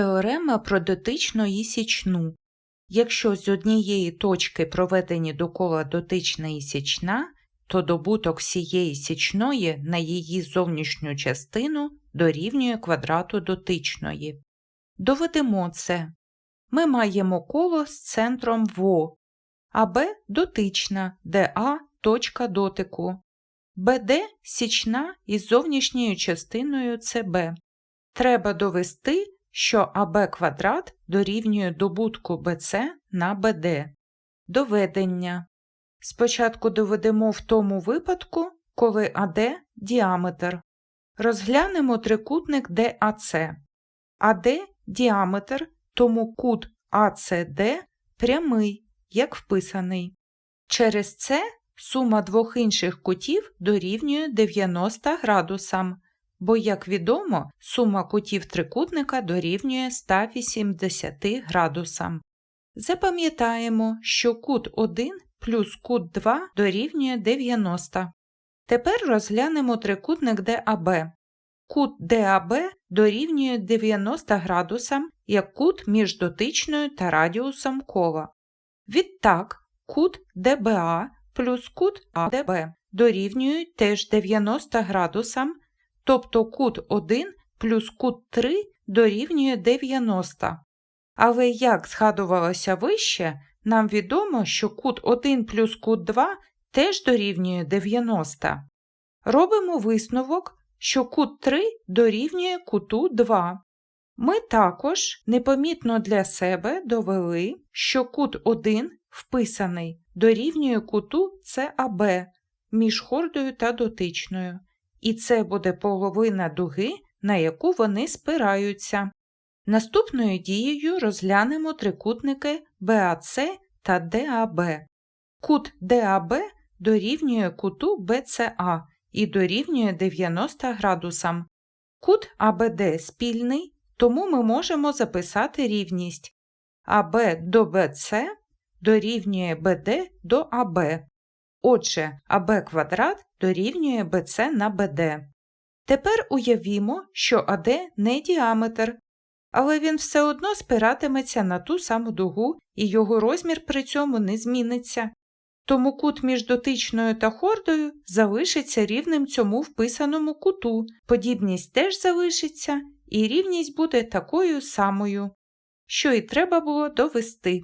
Теорема про дотичну і січну. Якщо з однієї точки проведені до кола дотична і січна, то добуток всієї січної на її зовнішню частину дорівнює квадрату дотичної. Доведемо це. Ми маємо коло з центром ВО, АБ дотична, де А точка дотику, БД січна із зовнішньою частиною ЦБ. Треба довести, що АБ квадрат дорівнює добутку БЦ на БД. Доведення. Спочатку доведемо в тому випадку, коли АД – діаметр. Розглянемо трикутник ДАЦ. АД – діаметр, тому кут АЦД прямий, як вписаний. Через це сума двох інших кутів дорівнює 90 градусам, бо, як відомо, сума кутів трикутника дорівнює 180 градусам. Запам'ятаємо, що кут 1 плюс кут 2 дорівнює 90. Тепер розглянемо трикутник ДАБ. Кут ДАБ дорівнює 90 градусам як кут між дотичною та радіусом кола. Відтак, кут ДБА плюс кут АДБ дорівнюють теж 90 градусам, тобто кут 1 плюс кут 3 дорівнює 90. Але, як згадувалося вище, нам відомо, що кут 1 плюс кут 2 теж дорівнює 90. Робимо висновок, що кут 3 дорівнює куту 2. Ми також непомітно для себе довели, що кут 1 вписаний дорівнює куту ЦАБ між хордою та дотичною, і це буде половина дуги, на яку вони спираються. Наступною дією розглянемо трикутники БАЦ та ДАБ. Кут ДАБ дорівнює куту БЦА і дорівнює 90 градусам. Кут АБД спільний, тому ми можемо записати рівність АБ до БЦ дорівнює БД до АБ. Отже, АБ квадрат дорівнює БЦ на БД. Тепер уявімо, що АД не діаметр, але він все одно спиратиметься на ту саму дугу і його розмір при цьому не зміниться. Тому кут між дотичною та хордою залишиться рівним цьому вписаному куту, подібність теж залишиться, і рівність буде такою самою, що і треба було довести.